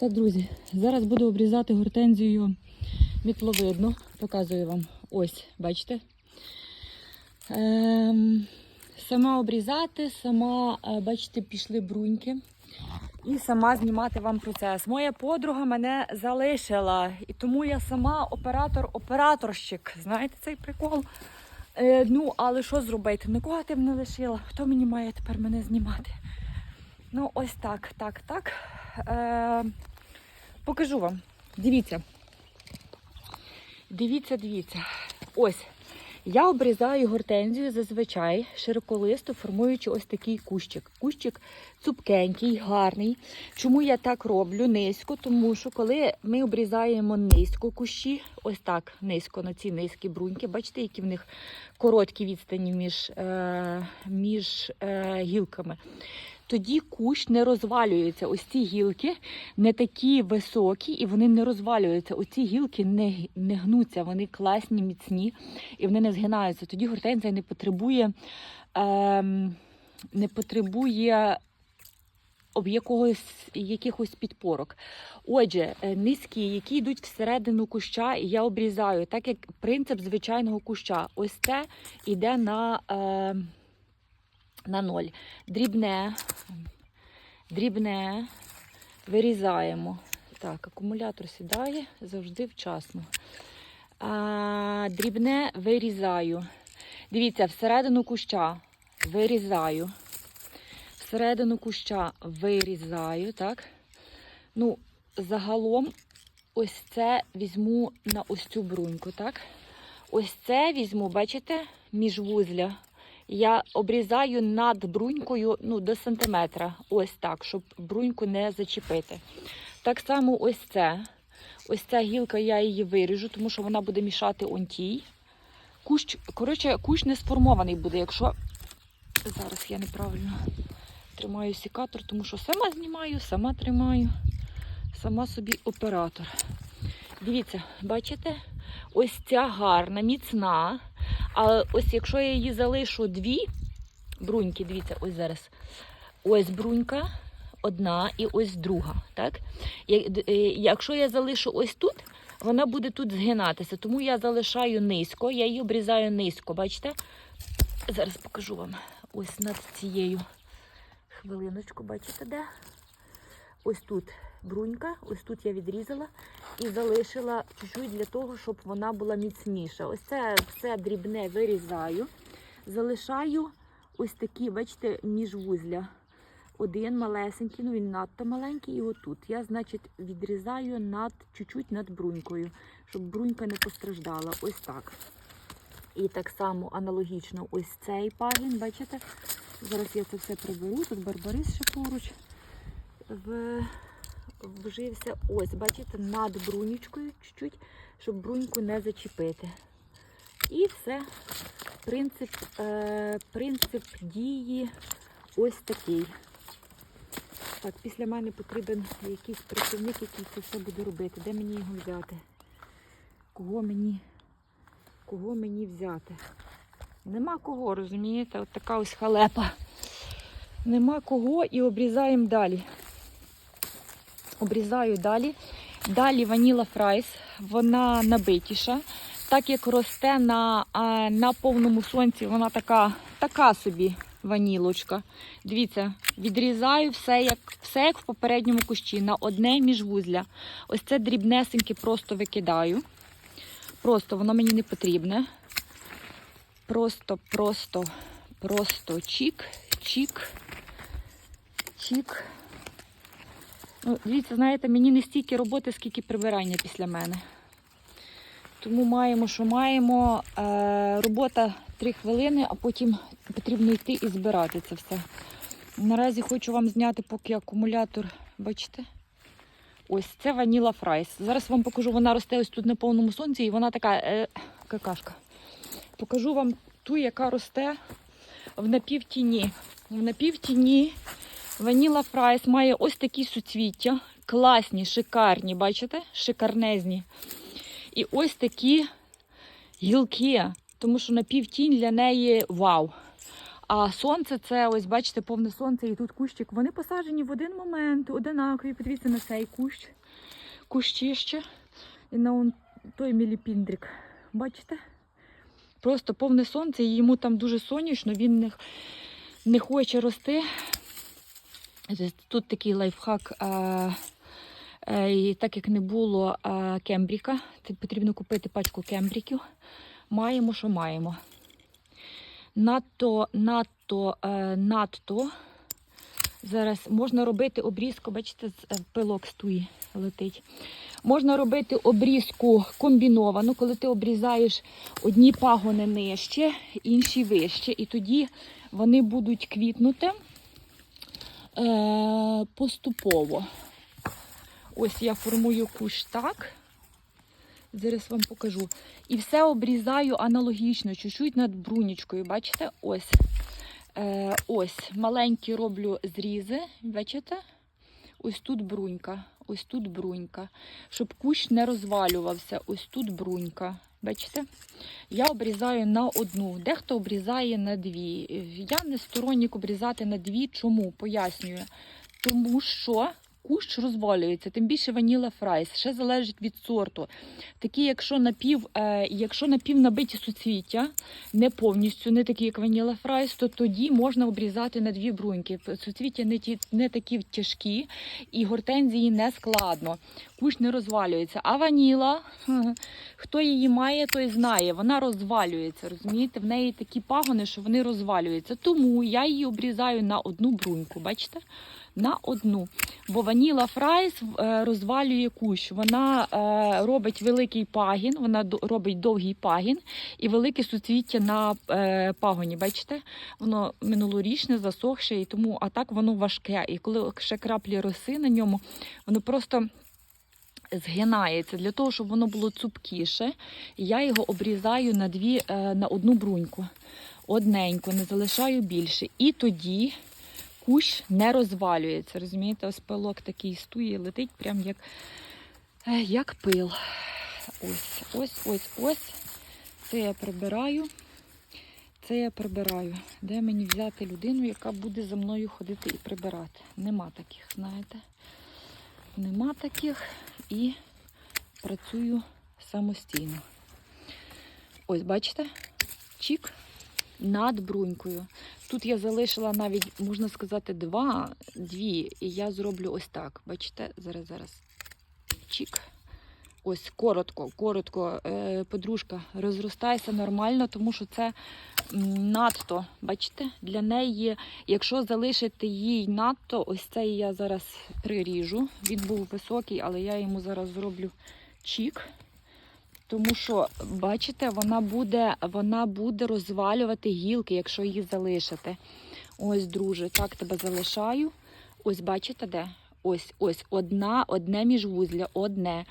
Так, друзі, зараз буду обрізати гортензію мітловидну. Показую вам. Ось, бачите? Ем, сама обрізати, сама, е, бачите, пішли бруньки. І сама знімати вам процес. Моя подруга мене залишила, і тому я сама оператор-операторщик. Знаєте цей прикол? Е, ну, але що зробити? Нікого ти не лишила. Хто мені має тепер мене знімати? Ну, ось так, так, так. Е, покажу вам. Дивіться. Дивіться, дивіться. Ось. Я обрізаю гортензію зазвичай широколисту, формуючи ось такий кущик. Кущик цупкенький, гарний. Чому я так роблю низько? Тому що коли ми обрізаємо низько кущі, ось так низько на ці низькі бруньки, бачите, які в них короткі відстані між, е, між е, гілками. Тоді кущ не розвалюється. Ось ці гілки не такі високі і вони не розвалюються. Оці гілки не, не гнуться, вони класні, міцні і вони не згинаються. Тоді гортензія не потребує, ем, не потребує об якогось, якихось підпорок. Отже, е, низькі, які йдуть всередину куща, я обрізаю, так як принцип звичайного куща. Ось це йде на. Е, на ноль. Дрібне, дрібне вирізаємо. Так, акумулятор сідає завжди вчасно. А, дрібне вирізаю. Дивіться, всередину куща вирізаю. Всередину куща вирізаю, так? Ну, загалом, ось це візьму на ось цю бруньку, так? Ось це візьму, бачите, міжвузля. Я обрізаю над брунькою ну, до сантиметра. Ось так, щоб бруньку не зачепити. Так само ось це. Ось ця гілка, я її виріжу, тому що вона буде мішати онтій. Кущ, коротше, кущ не сформований буде, якщо. Зараз я неправильно тримаю сікатор, тому що сама знімаю, сама тримаю, сама собі оператор. Дивіться, бачите? Ось ця гарна, міцна. А ось якщо я її залишу дві бруньки, дивіться, ось зараз. Ось брунька, одна і ось друга. Так? Е, Якщо я залишу ось тут, вона буде тут згинатися. Тому я залишаю низько, я її обрізаю низько, бачите? Зараз покажу вам. Ось над цією хвилиночку, бачите, де? Ось тут брунька, ось тут я відрізала і залишила чуть-чуть для того, щоб вона була міцніша. Ось це все дрібне вирізаю. Залишаю ось такі, бачите, міжвузля. Один малесенький, ну він надто маленький, і отут. Я, значить, відрізаю над чуть-чуть над брунькою, щоб брунька не постраждала. Ось так. І так само аналогічно ось цей пагін, бачите? Зараз я це все приберу. Тут барбарис ще поруч в... вжився. Ось, бачите, над брунічкою чуть-чуть, щоб бруньку не зачепити. І все. Принцип, е, принцип дії ось такий. Так, після мене потрібен якийсь працівник, який це все буде робити. Де мені його взяти? Кого мені, кого мені взяти? Нема кого, розумієте? От така ось халепа. Нема кого і обрізаємо далі. Обрізаю далі. Далі ваніла фрайс, вона набитіша. Так як росте на, на повному сонці, вона така, така собі ванілочка. Дивіться, відрізаю все як, все як в попередньому кущі, на одне міжвузля. Ось це дрібнесеньке просто викидаю. Просто воно мені не потрібне. Просто, просто, просто чік, чік, чік. Ну, дивіться, знаєте, мені не стільки роботи, скільки прибирання після мене. Тому маємо, що маємо. Е, робота 3 хвилини, а потім потрібно йти і збирати це все. Наразі хочу вам зняти, поки акумулятор, бачите? Ось це ваніла фрайс. Зараз вам покажу, вона росте ось тут на повному сонці, і вона така е, какашка. Покажу вам ту, яка росте в напівтіні. В напівтіні Ваніла Фрайс має ось такі суцвіття. Класні, шикарні, бачите? Шикарнезні. І ось такі гілки, тому що напівтінь для неї вау. а сонце це, ось бачите, повне сонце, і тут кущик. Вони посаджені в один момент, одинакові. Подивіться на цей кущ. Кущище. І на он той міліпіндрик. Бачите? Просто повне сонце, і йому там дуже сонячно, він не, не хоче рости. Тут такий лайфхак. Е, так як не було кембріка, потрібно купити пачку кембріків. Маємо, що маємо. Надто, надто, е, надто. Зараз можна робити обрізку, бачите, е, пилок стуї летить. Можна робити обрізку комбіновану, коли ти обрізаєш одні пагони нижче, інші вище. І тоді вони будуть квітнути поступово. Ось я формую кущ так. Зараз вам покажу. І все обрізаю аналогічно, чуть-чуть над брунічкою. Бачите? Ось. Е, ось маленькі роблю зрізи. Бачите? Ось тут брунька, ось тут брунька. Щоб кущ не розвалювався. Ось тут брунька. Бачите? Я обрізаю на одну. Дехто обрізає на дві. Я не сторонник обрізати на дві. Чому? Пояснюю. Тому що кущ розвалюється, тим більше ваніла фрайс. Ще залежить від сорту. Такі, якщо напів, е, якщо напів набиті суцвіття, не повністю, не такі, як ваніла фрайс, то тоді можна обрізати на дві бруньки. Суцвіття не, ті, не такі тяжкі і гортензії не складно. Кущ не розвалюється. А ваніла, хто її має, той знає. Вона розвалюється. Розумієте, в неї такі пагони, що вони розвалюються. Тому я її обрізаю на одну бруньку. Бачите? На одну. Бо ваніла фрайс е, розвалює кущ. Вона е, робить великий пагін, вона робить довгий пагін і велике суцвіття на е, пагоні. Бачите? Воно минулорічне, засохше, і тому, а так воно важке. І коли ще краплі роси на ньому, воно просто. Згинається для того, щоб воно було цупкіше. Я його обрізаю на дві, на одну бруньку. Одненько, не залишаю більше. І тоді кущ не розвалюється. Розумієте, ось пилок такий стує, летить, прям як, е, як пил. Ось, ось, ось, ось. Це я прибираю. Це я прибираю. Де мені взяти людину, яка буде за мною ходити і прибирати? Нема таких, знаєте. Нема таких і працюю самостійно. Ось, бачите? Чік над брунькою. Тут я залишила навіть, можна сказати, два, дві, і я зроблю ось так. Бачите, зараз, зараз. Чік. Ось коротко, коротко, е, подружка, розростайся нормально, тому що це надто, бачите, для неї, якщо залишити їй надто, ось цей я зараз приріжу. Він був високий, але я йому зараз зроблю чік. Тому що, бачите, вона буде, вона буде розвалювати гілки, якщо її залишити. Ось, друже, так тебе залишаю. Ось бачите де? Ось, ось, одна, одне міжвузля, одне.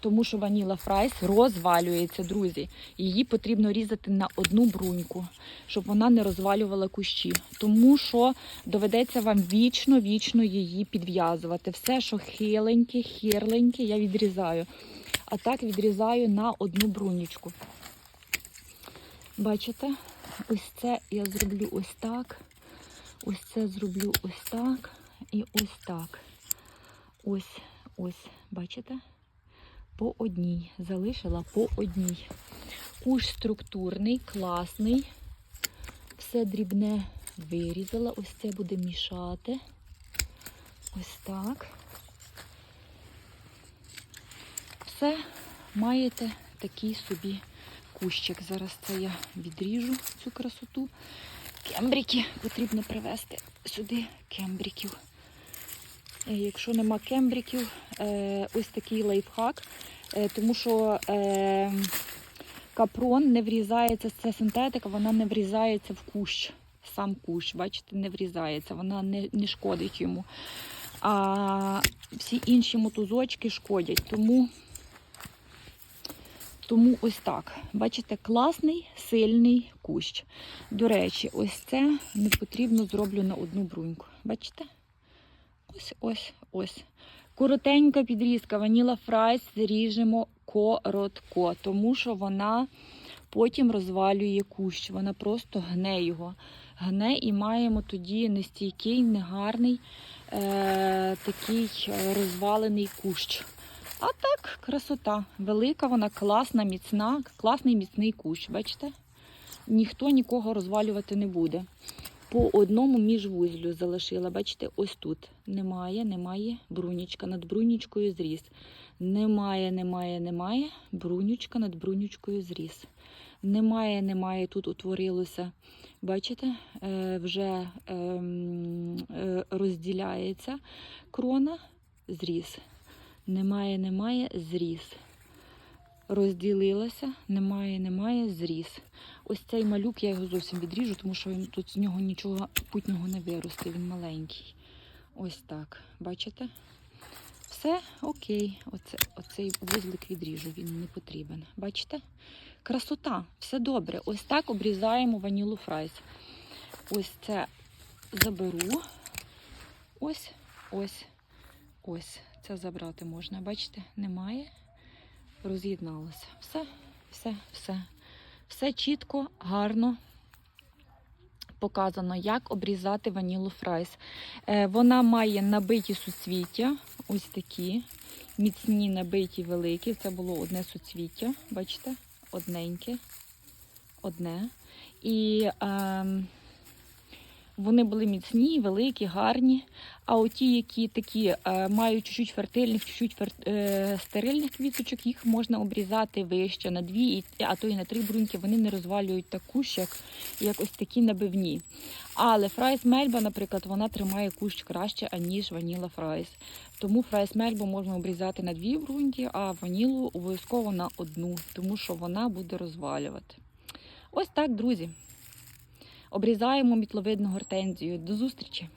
Тому що ваніла фрайс розвалюється, друзі. Її потрібно різати на одну бруньку, щоб вона не розвалювала кущі. Тому що доведеться вам вічно-вічно її підв'язувати. Все, що хиленьке, хирленьке, я відрізаю. А так відрізаю на одну брунічку. Бачите? Ось це я зроблю ось так. Ось це зроблю ось так і ось так. Ось, ось, бачите? По одній. Залишила по одній. Куш структурний, класний. Все дрібне вирізала. Ось це буде мішати. Ось так. Все, маєте такий собі кущик. Зараз це я відріжу цю красоту. Кембріки потрібно привезти сюди кембріків. Е, Якщо нема кембріків, е, ось такий лайфхак, е, тому що капрон не врізається, це синтетика, вона не врізається в кущ. Сам кущ, бачите, не врізається, вона не, не шкодить йому. А всі інші мотузочки шкодять. Тому, тому ось так. Бачите, класний, сильний кущ. До речі, ось це не потрібно зроблю на одну бруньку. Бачите? Ось, ось, ось. Коротенька підрізка, ваніла фрайс ріжемо коротко, тому що вона потім розвалює кущ, вона просто гне його. гне і маємо тоді нестійкий, негарний е, такий е, розвалений кущ. А так, красота. Велика, вона класна, міцна, класний міцний кущ. Бачите? Ніхто нікого розвалювати не буде. По одному міжвузлю залишила. Бачите, ось тут. Немає, немає. Брунічка над брунічкою зріс. Немає, немає, немає. Брунючка над брунючкою зріс. Немає, немає. Тут утворилося. Бачите, е, вже ем, е, розділяється крона, зріс. Немає, немає, зріс. Розділилася, немає, немає, зріс. Ось цей малюк, я його зовсім відріжу, тому що він, тут з нього нічого путнього не виросте, він маленький. Ось так. Бачите? Все окей. Оце, оцей вузлик відріжу, він не потрібен. Бачите? Красота, все добре. Ось так обрізаємо ванілу фрайс. Ось це заберу. Ось, ось, ось. Це забрати можна. Бачите, немає. Роз'єдналося. Все, все, все. Все чітко, гарно показано, як обрізати ванілу фрайс. Е, вона має набиті суцвіття, ось такі, міцні, набиті, великі. Це було одне суцвіття, бачите, одненьке, одне. І ем, вони були міцні, великі, гарні. А оті, які такі е, мають чуть-чуть фертильних, чуть-чуть е, стерильних квіточок, їх можна обрізати вище на дві, а то і на три бруньки. Вони не розвалюють так кущ, як, як ось такі набивні. Але фрайс мельба, наприклад, вона тримає кущ краще, аніж ваніла фрайс. Тому фрайс мельбу можна обрізати на дві бруньки, а ванілу обов'язково на одну, тому що вона буде розвалювати. Ось так, друзі. Обрізаємо мітловидну гортензію. До зустрічі!